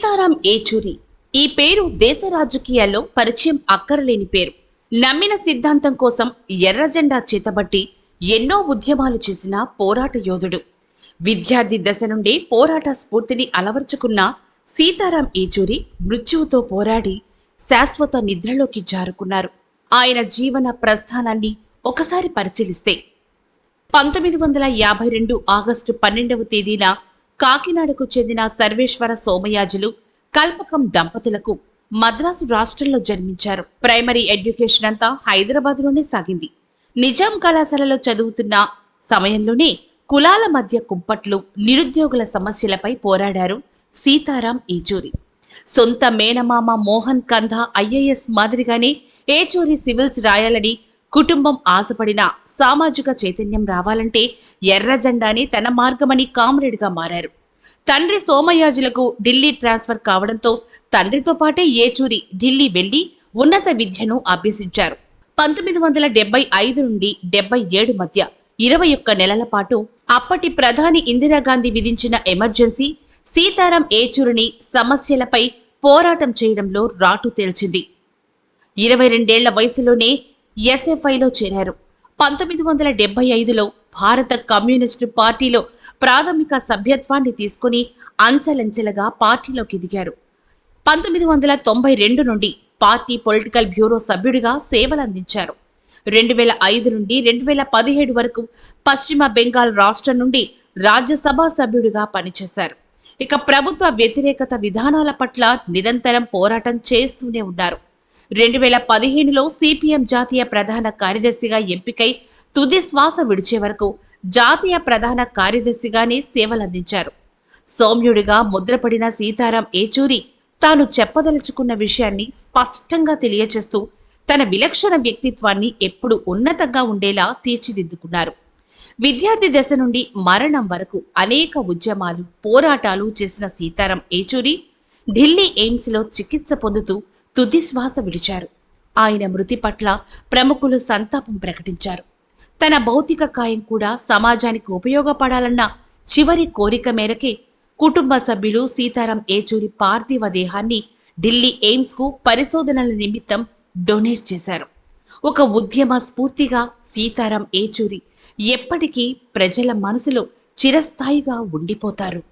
సీతారాం ఏచూరి. ఈ పేరు దేశ రాజకీయాల్లో పరిచయం అక్కరలేని పేరు. నమ్మిన సిద్ధాంతం కోసం ఎర్రజెండా చేతబట్టి ఎన్నో ఉద్యమాలు చేసిన పోరాట యోధుడు. విద్యార్థి దశ నుండి పోరాట స్ఫూర్తిని అలవర్చుకున్న సీతారాం ఏచూరి మృత్యువుతో పోరాడి శాశ్వత నిద్రలోకి జారుకున్నారు. ఆయన జీవన ప్రస్థానాన్ని ఒకసారి పరిశీలిస్తే పంతొమ్మిది వందల యాభై రెండు ఆగస్టు పన్నెండవ తేదీన కాకినాడకు చెందిన సర్వేశ్వర సోమయాజులు కల్పకం దంపతులకు మద్రాసు రాష్ట్రంలో జన్మించారు. ప్రైమరీ ఎడ్యుకేషన్ అంతా హైదరాబాద్లోనే సాగింది. నిజాం కళాశాలలో చదువుతున్న సమయంలోనే కులాల మధ్య కుంపట్లు నిరుద్యోగుల సమస్యలపై పోరాడారు సీతారాం ఏచూరి. సొంత మేనమామ మోహన్ కంధ ఐఏఎస్ మాదిరిగానే ఏచూరి సివిల్స్ రాయాలని కుటుంబం ఆశపడిన సామాజిక చైతన్యం రావాలంటే ఎర్ర జెండానే తన మార్గమని కామ్రేడ్గా మారారు. తండ్రి సోమయాజులకు ఢిల్లీ ట్రాన్స్ఫర్ కావడంతో తండ్రితో పాటే ఏచూరి ఢిల్లీ వెళ్ళి ఉన్నత విద్యను అభ్యసించారు. పంతొమ్మిది వందల డెబ్బై ఐదు నుండి డెబ్బై ఏడు మధ్య ఇరవై ఒక్క నెలల పాటు అప్పటి ప్రధాని ఇందిరాగాంధీ విధించిన ఎమర్జెన్సీ సీతారాం ఏచూరిని సమస్యలపై పోరాటం చేయడంలో రాటు తేల్చింది. ఇరవై రెండేళ్ళ వయసులోనే ఎస్ఎఫ్ఐలో చేరారు. పంతొమ్మిది వందల డెబ్బై ఐదులో భారత కమ్యూనిస్టు పార్టీలో ప్రాథమిక సభ్యత్వాన్ని తీసుకుని అంచెలంచెలుగా పార్టీలోకి దిగారు. పంతొమ్మిది వందల తొంభై రెండు నుండి పార్టీ పొలిటికల్ బ్యూరో సభ్యుడిగా సేవలందించారు. రెండు వేల ఐదు నుండి రెండు వేల పదిహేడు వరకు పశ్చిమ బెంగాల్ రాష్ట్రం నుండి రాజ్యసభ సభ్యుడిగా పనిచేశారు. ఇక ప్రభుత్వ వ్యతిరేకత విధానాల పట్ల నిరంతరం పోరాటం చేస్తూనే ఉన్నారు. రెండు వేల పదిహేనులో సిపిఎం జాతీయ ప్రధాన కార్యదర్శిగా ఎంపికై తుది శ్వాస విడిచే వరకు జాతీయ ప్రధాన కార్యదర్శిగానే సేవలందించారు. సౌమ్యుడిగా ముద్రపడిన సీతారాం ఏచూరి తాను చెప్పదలుచుకున్న విషయాన్ని స్పష్టంగా తెలియచేస్తూ తన విలక్షణ వ్యక్తిత్వాన్ని ఎప్పుడు ఉన్నతంగా ఉండేలా తీర్చిదిద్దుకున్నారు. విద్యార్థి దశ నుండి మరణం వరకు అనేక ఉద్యమాలు పోరాటాలు చేసిన సీతారాం ఏచూరి ఢిల్లీ ఎయిమ్స్లో చికిత్స పొందుతూ తుదిశ్వాస విడిచారు. ఆయన మృతి పట్ల ప్రముఖులు సంతాపం ప్రకటించారు. తన భౌతిక కాయం కూడా సమాజానికి ఉపయోగపడాలన్న చివరి కోరిక మేరకే కుటుంబ సభ్యులు సీతారాం ఏచూరి పార్థివ దేహాన్ని ఢిల్లీ ఎయిమ్స్కు పరిశోధనల నిమిత్తం డొనేట్ చేశారు. ఒక ఉద్యమ స్ఫూర్తిగా సీతారాం ఏచూరి ఎప్పటికీ ప్రజల మనసులో చిరస్థాయిగా ఉండిపోతారు.